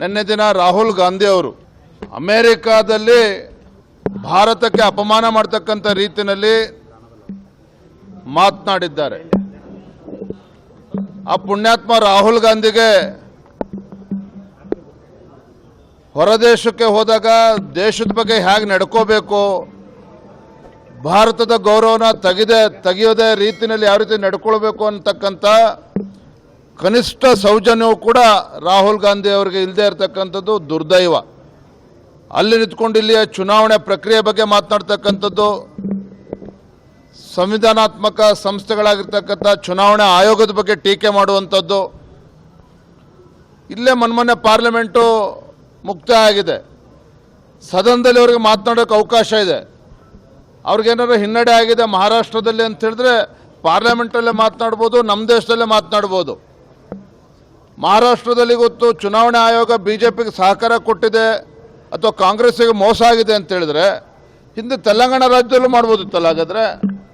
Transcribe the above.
ನಿನ್ನೆ ದಿನ ರಾಹುಲ್ ಗಾಂಧಿ ಅವರು ಅಮೇರಿಕಾದಲ್ಲಿ ಭಾರತಕ್ಕೆ ಅಪಮಾನ ಮಾಡ್ತಕ್ಕಂಥ ರೀತಿಯಲ್ಲಿ ಮಾತನಾಡಿದ್ದಾರೆ. ಆ ಪುಣ್ಯಾತ್ಮ ರಾಹುಲ್ ಗಾಂಧಿಗೆ ಹೊರದೇಶಕ್ಕೆ ಹೋದಾಗ ದೇಶದ ಬಗ್ಗೆ ಹೇಗೆ ನಡ್ಕೋಬೇಕು, ಭಾರತದ ಗೌರವನ ತೆಗೆದೇ, ತೆಗೆಯೋದೇ ರೀತಿಯಲ್ಲಿ ಯಾವ ರೀತಿ ನಡ್ಕೊಳ್ಬೇಕು ಅಂತಕ್ಕಂಥ ಕನಿಷ್ಠ ಸೌಜನ್ಯವು ಕೂಡ ರಾಹುಲ್ ಗಾಂಧಿ ಅವರಿಗೆ ಇಲ್ಲದೆ ಇರತಕ್ಕಂಥದ್ದು ದುರ್ದೈವ. ಅಲ್ಲಿ ನಿಂತ್ಕೊಂಡು ಇಲ್ಲಿಯ ಚುನಾವಣೆ ಪ್ರಕ್ರಿಯೆ ಬಗ್ಗೆ ಮಾತನಾಡ್ತಕ್ಕಂಥದ್ದು ಸಂವಿಧಾನಾತ್ಮಕ ಸಂಸ್ಥೆಗಳಾಗಿರ್ತಕ್ಕಂಥ ಚುನಾವಣೆ ಆಯೋಗದ ಬಗ್ಗೆ ಟೀಕೆ ಮಾಡುವಂಥದ್ದು. ಇಲ್ಲೇ ಮನ್ಮೊನ್ನೆ ಪಾರ್ಲಿಮೆಂಟು ಮುಕ್ತಾಯ ಆಗಿದೆ. ಸದನದಲ್ಲಿ ಅವರಿಗೆ ಮಾತನಾಡೋಕ್ಕೆ ಅವಕಾಶ ಇದೆ. ಅವ್ರಿಗೇನಾದ್ರು ಹಿನ್ನಡೆ ಆಗಿದೆ ಮಹಾರಾಷ್ಟ್ರದಲ್ಲಿ ಅಂತ ಹೇಳಿದ್ರೆ ಪಾರ್ಲಿಮೆಂಟಲ್ಲೇ ಮಾತನಾಡ್ಬೋದು ನಮ್ಮ ದೇಶದಲ್ಲೇ ಮಾತನಾಡ್ಬೋದು. ಮಹಾರಾಷ್ಟ್ರದಲ್ಲಿ ಗೊತ್ತು, ಚುನಾವಣಾ ಆಯೋಗ ಬಿ ಜೆ ಪಿಗೆ ಸಹಕಾರ ಕೊಟ್ಟಿದೆ ಅಥವಾ ಕಾಂಗ್ರೆಸ್ಸಿಗೆ ಮೋಸ ಆಗಿದೆ ಅಂತ ಹೇಳಿದ್ರೆ, ಹಿಂದೆ ತೆಲಂಗಾಣ ರಾಜ್ಯದಲ್ಲೂ ಮಾಡ್ಬೋದಿತ್ತಲ್ಲ ಹಾಗಾದ್ರೆ?